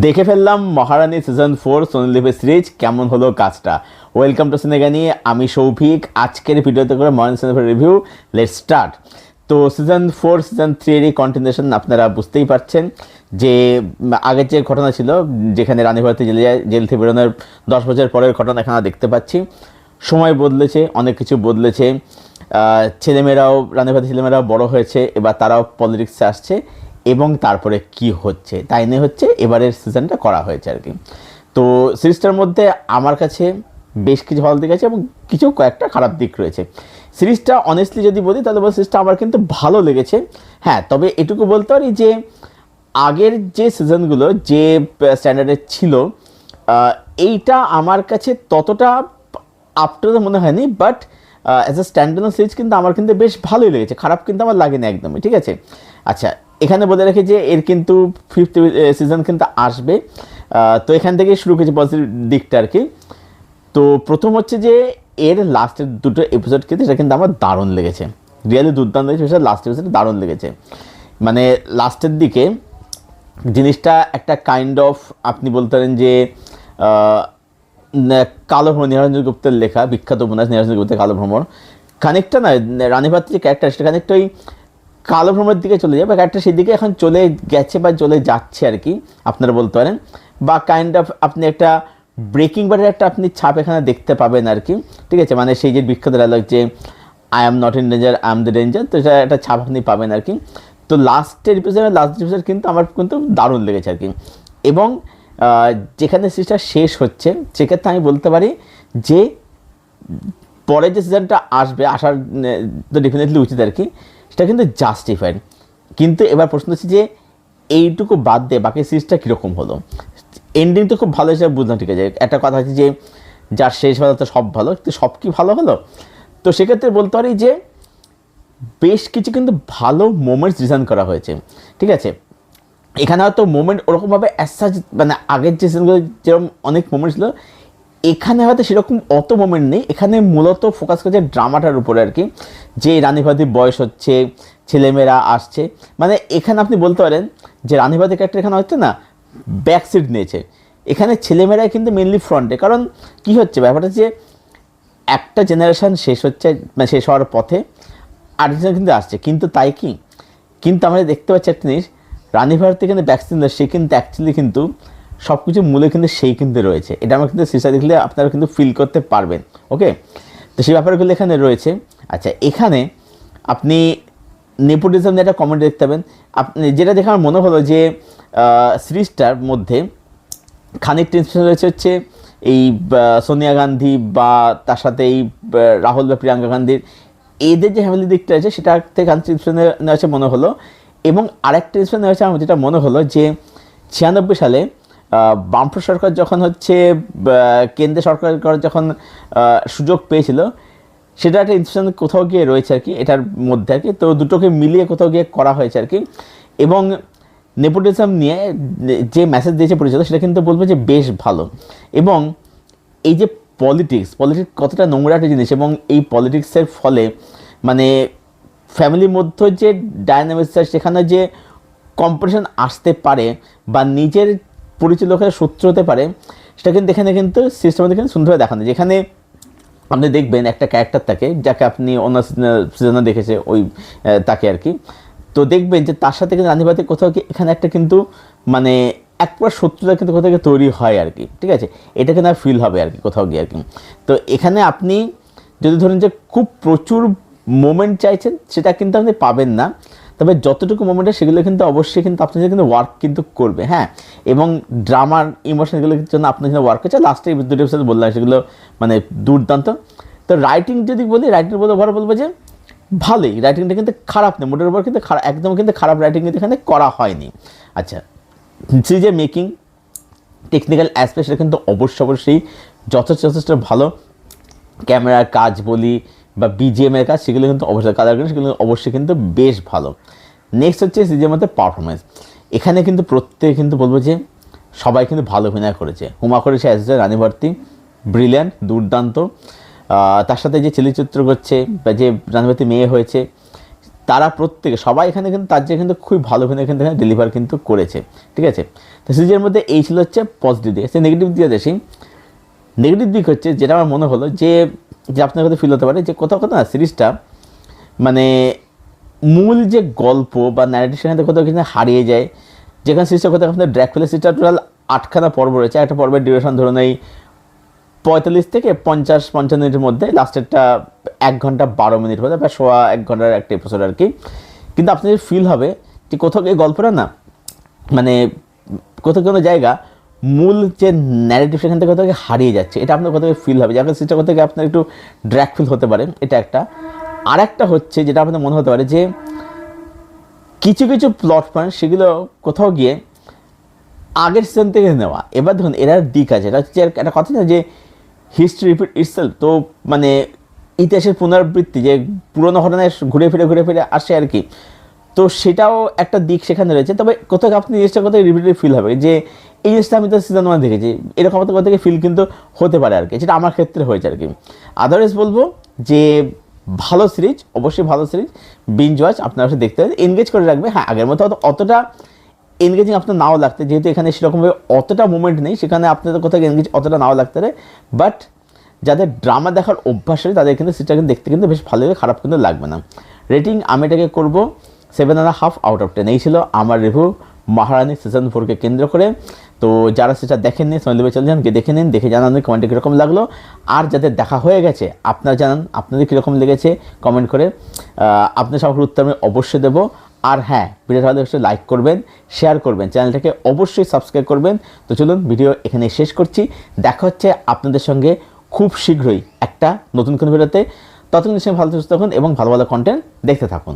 দেখে ফেললাম Maharani season four সোনালিপের সিরিজ কেমন হলো কাজটা। ওয়েলকাম টু সিনেগানি আমি সৌভিক, আজকের ভিডিওতে করে Maharani season review let start তো সিজন ফোর সিজন থ্রিরই কন্টিনিউশন আপনারা বুঝতেই পারছেন যে আগের যে ঘটনা ছিল, যেখানে রানী ভারতী জেলে যায়, জেল থেকে বেরোনোর দশ বছর পরের ঘটনা এখানে দেখতে পাচ্ছি। সময় বদলেছে, অনেক কিছু বদলেছে। ছেলেমেয়েরাও, রানী ভারতী ছেলেমেয়েরাও বড় হয়েছে, এবার তারাও পলিটিক্সে আসছে। এবং তারপরে কি হচ্ছে? তাই নিয়ে হচ্ছে এবারের সিজনটা করা হয়েছে আর কি। তো সিরিজটার মধ্যে আমার কাছে বেশ কিছু ভালো দিক আছে এবং কিছু কয়েকটা খারাপ দিক রয়েছে। সিরিজটা অনেস্টলি যদি বলি, তাহলে বল সিরিজটা আমার কিন্তু ভালো লেগেছে। হ্যাঁ তবে এটুকু বলতে পারি যে আগের যে সিজনগুলো যে স্ট্যান্ডার্ডের ছিল এইটা আমার কাছে ততটা আপ টু মনে হয়নি but as a standard series কিন্তু আমার কিন্তু বেশ ভালোই লেগেছে। খারাপ কিন্তু আমার লাগেনি একদমই, ঠিক আছে? আচ্ছা এখানে বলে রাখি যে এর কিন্তু ফিফথ সিজন কিন্তু আসবে। তো এখান থেকে শুরু করেছে পজিটিভ দিকটা আর কি। তো প্রথম হচ্ছে যে এর লাস্টের দুটো এপিসোড কিন্তু সেটা কিন্তু আমার দারুণ লেগেছে। রিয়েলি দুর্দান্ত লেগেছে সেটা লাস্ট এপিসোড দারুণ লেগেছে। মানে লাস্টের দিকে জিনিসটা একটা কাইন্ড অফ আপনি বলতে পারেন যে কালো ভ্রমণ নিরঞ্জন গুপ্তের লেখা, বিখ্যাত উপন্যাস, নিরঞ্জন গুপ্তের কালো ভ্রমণ খানিকটা না রানীভাত যে ক্যারেক্টার সেটা খানিকটা ওই কালো ভ্রমণের দিকে চলে যায় বা ক্যারেক্টার সেদিকে এখন চলে গেছে বা চলে যাচ্ছে আর কি, আপনারা বলতে পারেন। বা কাইন্ড অফ আপনি একটা ব্রেকিং বারের একটা আপনি ছাপ এখানে দেখতে পাবেন আর কি, ঠিক আছে? মানে সেই যে বিখ্যাত ডায়লগ যে I am not in danger I am the danger তো এটা একটা ছাপ আপনি পাবেন আর কি। তো লাস্টের এপিসোড লাস্ট এপিসোড কিন্তু আমার কিন্তু দারুণ লেগেছে আর কি। এবং যেখানে সিরিজটা শেষ হচ্ছে, সেক্ষেত্রে আমি বলতে পারি যে, পরের যে সিজনটা আসবে, আসার তো ডেফিনেটলি উচিত আর কি। সেটা কিন্তু জাস্টিফাইড কিন্তু এবার প্রশ্ন হচ্ছে যে, এইটুকু বাদ দিয়ে বাকি সিরিজটা কীরকম হলো? এন্ডিং তো খুব ভালো হিসেবে বুঝলাম, ঠিক আছে। একটা কথা আছে যে, যার শেষ ভালো তো সব ভালো, কিন্তু সব কি ভালো হলো? তো সেক্ষেত্রে বলতে পারি যে, বেশ কিছু কিন্তু ভালো মোমেন্টস ডিজাইন করা হয়েছে, ঠিক আছে? এখানে হয়তো মোমেন্ট ওরকমভাবে অ্যাসাজ মানে আগের যে সিজনগুলো যেরকম অনেক মোমেন্ট ছিল, এখানে হয়তো সেরকম অত মোমেন্ট নেই। এখানে মূলত ফোকাস করছে ড্রামাটার উপরে আর কি। যে রানীভাতির বয়স হচ্ছে, ছেলেমেয়েরা আসছে মানে এখানে আপনি বলতে পারেন যে রানীভাতি ক্যারেক্টার এখানে হচ্ছে না ব্যাক সিট নিয়েছে। এখানে ছেলেমেয়েরাই কিন্তু মেনলি ফ্রন্টে কারণ কি হচ্ছে, ব্যাপারটা যে একটা জেনারেশন শেষ হচ্ছে মানে শেষ হওয়ার পথে আরেকজন কিন্তু আসছে। কিন্তু তাই কি? কিন্তু আমরা দেখতে পাচ্ছি একটা জিনিস রানী ভারতী কিন্তু ভ্যাকসিন সে কিন্তু অ্যাকচুয়ালি কিন্তু সব কিছু মূলে কিন্তু সেই কিন্তু রয়েছে। এটা আমরা কিন্তু সিসা দেখলে আপনারা কিন্তু ফিল করতে পারবেন। ওকে তো সেই ব্যাপারগুলো এখানে রয়েছে। আচ্ছা এখানে আপনি নেপোটিজম নিয়ে একটা কমেন্ট দেখতে পাবেন। আপনি যেটা দেখে আমার মনে হলো যে সিরিজটার মধ্যে খানিকটা ইন্সপিরেশন রয়েছে হচ্ছে এই সোনিয়া গান্ধী বা তার সাথে এই রাহুল বা প্রিয়াঙ্কা গান্ধীর। এদের যে ফ্যামিলি দিকটা আছে সেটা থেকে খানিকটা ইন্সপিরেশন নেওয়া হচ্ছে মনে হলো। এবং আরেকটা ইন্সপিরেশন নেওয়া হচ্ছে আমার যেটা মনে হলো যে, ছিয়ানব্বই সালে আহ, বামফ্রন্ট সরকার যখন হচ্ছে আহ, কেন্দ্র সরকার যখন সুযোগ পেয়েছিল সেটা একটা ইনস্পিরেশন কোথাও গিয়ে রয়েছে আর কি এটার মধ্যে আর কি। তো দুটোকে মিলিয়ে কোথাও গিয়ে করা হয়েছে আর কি। এবং নেপোটিজম নিয়ে যে মেসেজ দিয়েছে পরিচিত সেটা কিন্তু বলব যে বেশ ভালো। এবং এই যে পলিটিক্স পলিটিক্স কতটা নোংরা একটা জিনিস এবং এই পলিটিক্সের ফলে মানে ফ্যামিলির মধ্যে যে ডায়নামিক্স সেখানে যে কম্পিটিশন আসতে পারে বা নিজের পরিচিত লোকের শত্রু হতে পারে, সেটা কিন্তু এখানে কিন্তু সিস্টেমের কিন্তু সুন্দরভাবে দেখানো। যেখানে আপনি দেখবেন একটা ক্যারেক্টার থাকে, যাকে আপনি অন্য সিজনে দেখেছে ওই তাকে আর কি। তো দেখবেন যে তার সাথে কিন্তু রানীবাতি কোথাও কি, এখানে একটা কিন্তু মানে একবার শত্রুতা কিন্তু কোথাও গিয়ে তৈরি হয় আর কি, ঠিক আছে? এটা কিন্তু ফিল হবে আর কি কোথাও গিয়ে আর কি। তো এখানে আপনি যদি ধরুন যে খুব প্রচুর মোমেন্ট চাইছেন, সেটা কিন্তু আপনি পাবেন না। তবে যতটুকু মোমেন্ট সেগুলো কিন্তু অবশ্যই কিন্তু আপনাদের কিন্তু ওয়ার্ক কিন্তু করবে হ্যাঁ? এবং ড্রামার ইমোশনগুলোর জন্য আপনার জন্য ওয়ার্ক করছে। লাস্টে দুটো এপিসোড বললাম, সেগুলো মানে দুর্দান্ত। তো রাইটিং যদি বলি রাইটিং বলতে বড় বলব যে, ভালোই। রাইটিংটা কিন্তু খারাপ নেই মোটের উপর কিন্তু খারাপ একদম কিন্তু খারাপ রাইটিং কিন্তু এখানে করা হয়নি। আচ্ছা সিরিজের মেকিং টেকনিক্যাল অ্যাসপেক্ট সেটা কিন্তু অবশ্য অবশ্যই যথেষ্ট যথেষ্ট ভালো। ক্যামেরার কাজ বলি বা বিজিএম এর কাজ, সেগুলো কিন্তু অবশ্যই কালার গ্রেড সেগুলো অবশ্যই কিন্তু বেশ ভালো। নেক্সট হচ্ছে সিজিএর মধ্যে পারফরমেন্স এখানে কিন্তু প্রত্যেকে কিন্তু বলব যে সবাই কিন্তু ভালো অভিনয় করেছে। হুমা করেছে অ্যাজ রানী ভারতী ব্রিলিয়ান্ট দুর্দান্ত। তার সাথে যে চলচ্চিত্র করছে, বা যে রানী ভারতী মেয়ে হয়েছে, তারা প্রত্যেকে, সবাই এখানে কিন্তু, তার যে কিন্তু খুবই ভালো অভিনয় কিন্তু এখানে ডেলিভার কিন্তু করেছে। ঠিক আছে? তো সিরিজের মধ্যে এই ছিল হচ্ছে পজিটিভ দিক। সে নেগেটিভ দিকে দেখি নেগেটিভ দিক হচ্ছে যেটা আমার মনে হলো যে যে আপনার কথা ফিল হতে পারে যে কোথাও কোথাও না সিরিজটা মানে মূল যে গল্প বা থেকে কোথাও কিন্তু হারিয়ে যায়। যেখানে সিরিজটা কোথাও আপনার ড্র্যাকুলা সিরিজটা টোটাল আটখানা পর্ব রয়েছে। একটা পর্বের ডিউরেশন ধরুন এই পঁয়তাল্লিশ থেকে পঞ্চাশ, পঞ্চান্ন মিনিটের মধ্যে লাস্টেরটা এক ঘণ্টা বারো মিনিট হতে বা সোয়া এক ঘণ্টার একটা এপিসোড আর কি কিন্তু আপনাদের ফিল হবে যে কোথাও এই গল্পটা না মানে কোথাও কোনো জায়গা মূল যে ন্যারেটিভ সেখান থেকে কোথাও হারিয়ে যাচ্ছে, এটা আপনার কোথাও ফিল হবে। যাকে সেটা কোথাও আপনার একটু ড্র্যাক ফিল হতে পারে, এটা একটা। আর একটা হচ্ছে যেটা আপনার মনে হতে পারে যে, কিছু কিছু প্লট পয়েন্ট সেগুলো কোথাও গিয়ে আগের সিজন থেকে নেওয়া। এবার ধরুন এরার দিক আছে। এটা হচ্ছে একটা কথা না যে হিস্ট্রি রিপিট ইটসেলফ তো মানে ইতিহাসের পুনরাবৃত্তি, যে পুরোনো ঘটনায় ঘুরে ফিরে ঘুরে ফিরে আসে আর কি। তো সেটাও একটা দিক সেখানে রয়েছে। তবে কোথাও আপনি জিনিসটা কোথাও রিপিটেড ফিল হবে যে এই জিনিসটা আমি তো সিজন ওয়ান দেখেছি। এরকম হয়তো থেকে ফিল কিন্তু হতে পারে আর কি যেটা আমার ক্ষেত্রে হয়েছে আর কি আদারওয়াইজ বলব যে ভালো সিরিজ অবশ্যই ভালো সিরিজ বিঞ্জ ওয়াচ আপনারা অবশ্যই দেখতে পারেন। এনগেজ করে রাখবে হ্যাঁ আগের মতো অতটা এনগেজিং আপনার নাও লাগতে, যেহেতু এখানে সেরকমভাবে অতটা মুভমেন্ট নেই, সেখানে আপনাদের কোথাও এনগেজ অতটা নাও লাগতে পারে। বাট যাদের ড্রামা দেখার অভ্যাস আছে, তাদের কিন্তু সিটটা কিন্তু দেখতে কিন্তু বেশ ভালো খারাপ কিন্তু লাগবে না। রেটিং আমি এটাকে করব seven and half out of ten এই ছিল আমার রিভিউ মহারানী সিজন ফোরকে কেন্দ্র করে। তো যারা সেটা দেখেননি, সন্দীপে চলে যান, গিয়ে দেখে নিন, দেখে জানান কমেন্টে কীরকম লাগল। আর যাদের দেখা হয়ে গেছে, আপনারা জানান, আপনাদের কীরকম লেগেছে কমেন্ট করে। আপনার সবার উত্তর আমি অবশ্যই দেবো। আর হ্যাঁ ভিডিওটা ভালো অবশ্যই লাইক করবেন শেয়ার করবেন, চ্যানেলটাকে অবশ্যই সাবস্ক্রাইব করবেন। তো চলুন, ভিডিও এখানে শেষ করছি। দেখা হচ্ছে আপনাদের সঙ্গে খুব শীঘ্রই একটা নতুন কোনো ভিডিওতে। ততক্ষণ সঙ্গে ভালো থাকুন এবং ভালো ভালো কন্টেন্ট দেখতে থাকুন।